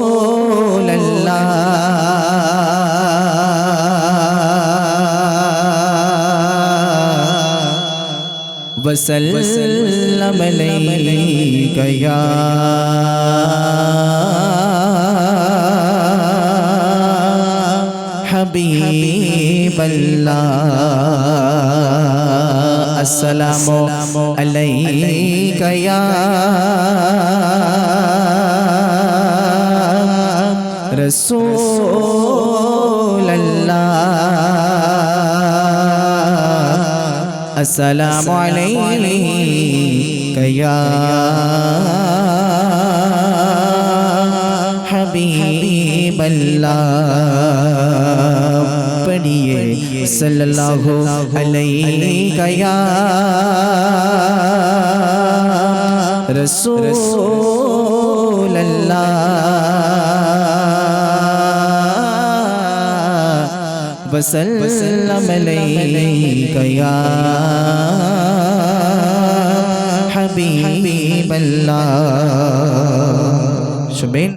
റസൂലല്ല വസല്ലമലൈ കയാ الله السلام عليك يا رسول الله السلام عليك يا حبيب الله بنیے صلی اللہ علیہ یا رسول اللہ وسلم علیہ یا حبیب اللہ شبین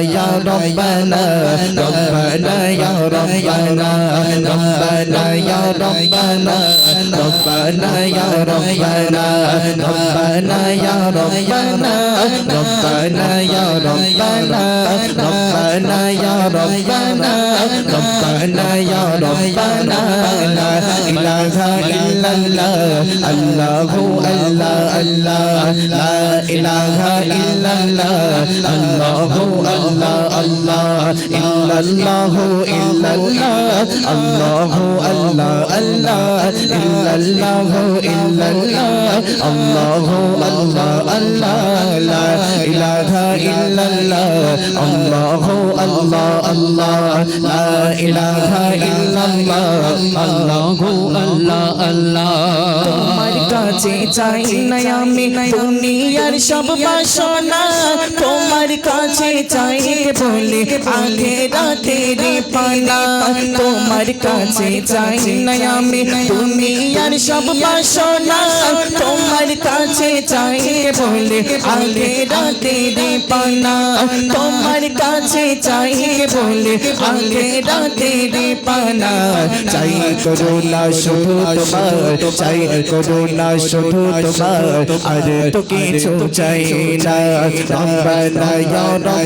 يا ربنا ربنا يا ربنا ربنا يا ربنا ربنا يا ربنا ربنا يا ربنا ربنا يا ربنا ربنا يا ربنا ربنا يا ربنا لا إله إلا الله الله الله الله لا إله إلا الله الله আল্লাহ আল্লাহ, ইল্লাল্লাহু আল্লাহ আল্লাহ আল্লাহ আল্লাহ আল্লাহ আল্লাহ আল্লাহ আল্লাহ কাছে চাই না আমি দুনিয়ার সব বাসনা, তোমার কাছে চাই বলে আগে রাতে রে পানা তোমার কাছে চাই না আমি দুনিয়ার সব বাসনা তোমার কাছে চাই বলে আগে রাতে রে পানা তোমার কাছে চাই বলে আগে রাতে রে পানা চাই করুণা শুধু তোমার চাই করুণা শুধু তোমার আর তো কিছু চাই না রব্বানা ইয়া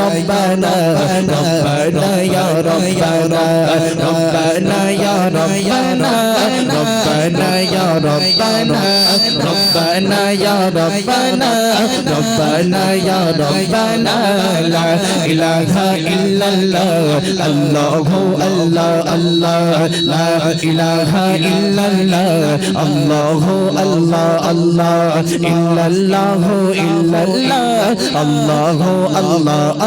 ربنا ربنا يا ربنا ربنا يا ربنا ربنا يا ربنا ربنا يا ربنا ربنا يا ربنا لا إله إلا الله الله الله الله لا إله إلا الله الله الله الله إلا الله إلا الله الله الله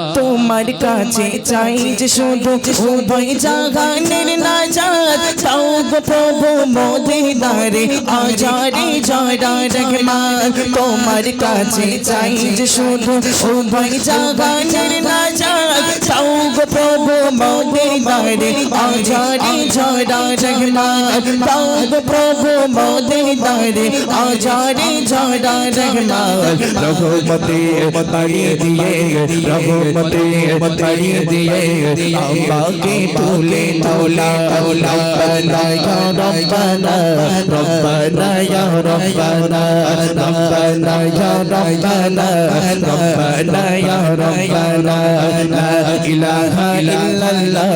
তোমার কাছে চাই যে শুধু উভয় জাগানের নাজাত। তাও গো প্রভু মোদিদারে আজারে জয়রা রহমান। তোমার কাছে চাই যে শুধু উভয় জাগানের নাজাত। তাও গো প্রভু মোদিদারে আজারে জয়রা রহমান। তাও গো প্রভু মোদিদারে আজারে জয়রা রহমান। রঘুমতি বাড়িয়ে দিয়ে রঘুমতি বাড়িয়ে দিয়ে আমাকে তুলে তোলা রব্বানা ইয়া রব্বানা রব্বানা ইয়া রব্বানা রব্বানা ইয়া রব্বানা রব্বানা ইয়া রব্বানা লা ইলাহা ইল্লাল্লাহ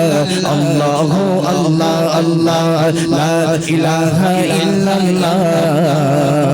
আল্লাহু আল্লাহ আল্লাহ লা ইলাহা ইল্লাল্লাহ